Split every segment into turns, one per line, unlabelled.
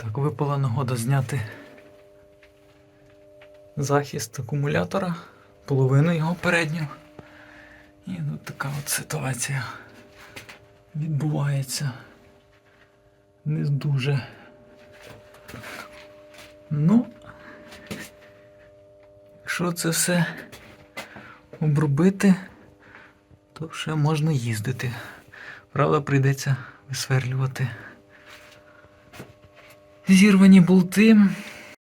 Так, випала нагода зняти захист акумулятора, половину його передню. І тут така от ситуація відбувається. Не дуже. Ну, якщо це все обробити, то ще можна їздити. Правда, прийдеться висверлювати зірвані болти,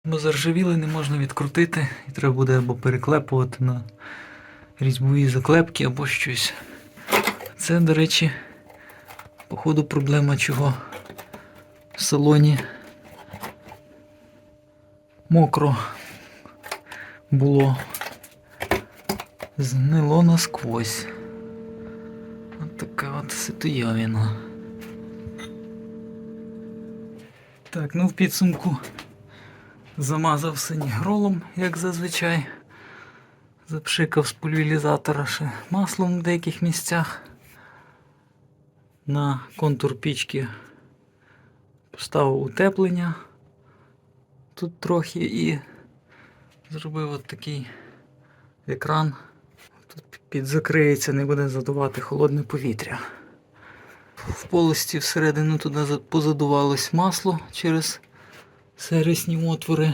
бо заржавіли не можна відкрутити, і треба буде або переклепувати на різьбові заклепки, або щось. Це, до речі, походу проблема чого в салоні мокро було. Знило насквозь. От така от ситуявіна. Так, ну в підсумку замазав синігролом, як зазвичай. Запшикав з пульверізатора ще маслом в деяких місцях. На контур пічки поставив утеплення тут трохи і зробив от такий екран. Тут підзакриється, не буде задувати холодне повітря. В полості всередину туди позадувалось масло через сервісні отвори.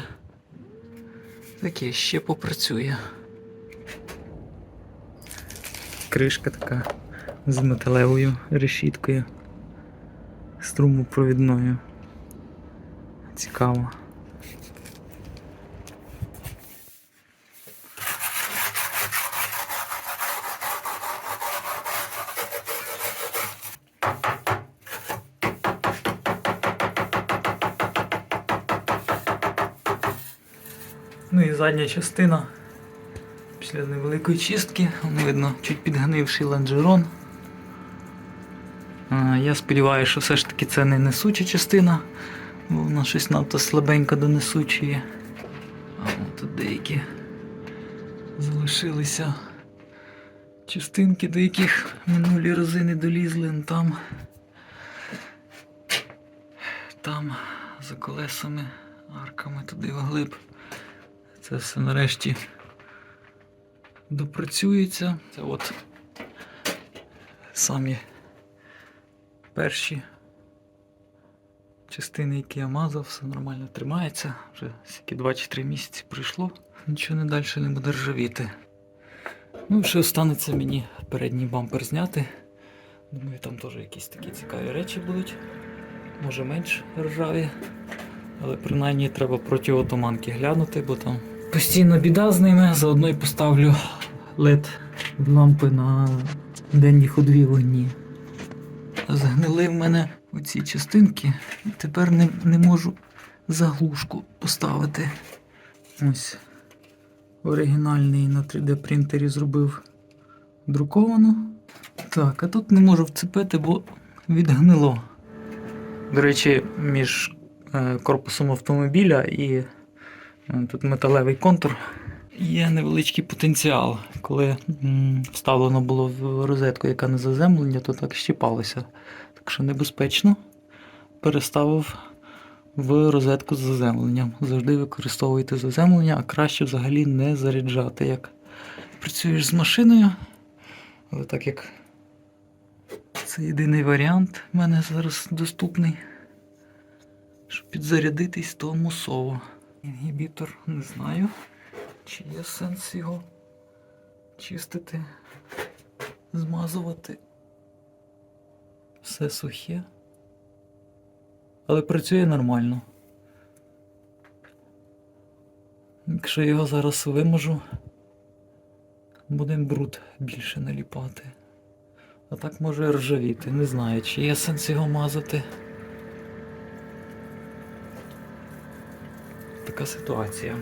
Таке ще попрацює. Кришка така з металевою решіткою. Струмопровідною. Цікаво. Ну і задня частина. Після невеликої чистки, видно, чуть підгнивший лонжерон. Я сподіваюся, що все ж таки це не несуча частина, бо вона щось надто слабенько до несучої. А тут деякі залишилися частинки, до яких минулі рази не долізли. Там, там за колесами, арками туди вглиб. Це все нарешті допрацюється. Це от самі перші частини, які я мазав, все нормально тримається. Вже скільки 2 чи 3 місяці пройшло. Нічого не далі не буде ржавіти. Ну ще останеться мені передній бампер зняти. Думаю, там теж якісь такі цікаві речі будуть. Може менш ржаві. Але принаймні треба проти отоманки глянути, бо там постійно біда з ними. Заодно й поставлю LED лампи на денні ходові вогні. Згнили в мене оці частинки, і тепер не, не можу заглушку поставити. Ось оригінальний на 3D принтері зробив друковано. Так, а тут не можу вцепити, бо відгнило. До речі, між е, корпусом автомобіля і тут металевий контур. Є невеличкий потенціал. Коли вставлено було в розетку, яка не заземлення, то так щіпалося. Так що небезпечно. Переставив в розетку з заземленням. Завжди використовуйте заземлення, а краще взагалі не заряджати. Як працюєш з машиною, але так як це єдиний варіант в мене зараз доступний. Щоб підзарядитись, то мусово. Інгібітор не знаю, чи є сенс його чистити, змазувати. Все сухе. Але працює нормально. Якщо я його зараз виможу, буде бруд більше наліпати. А так може ржавіти. Не знаю, чи є сенс його мазати. Така ситуація.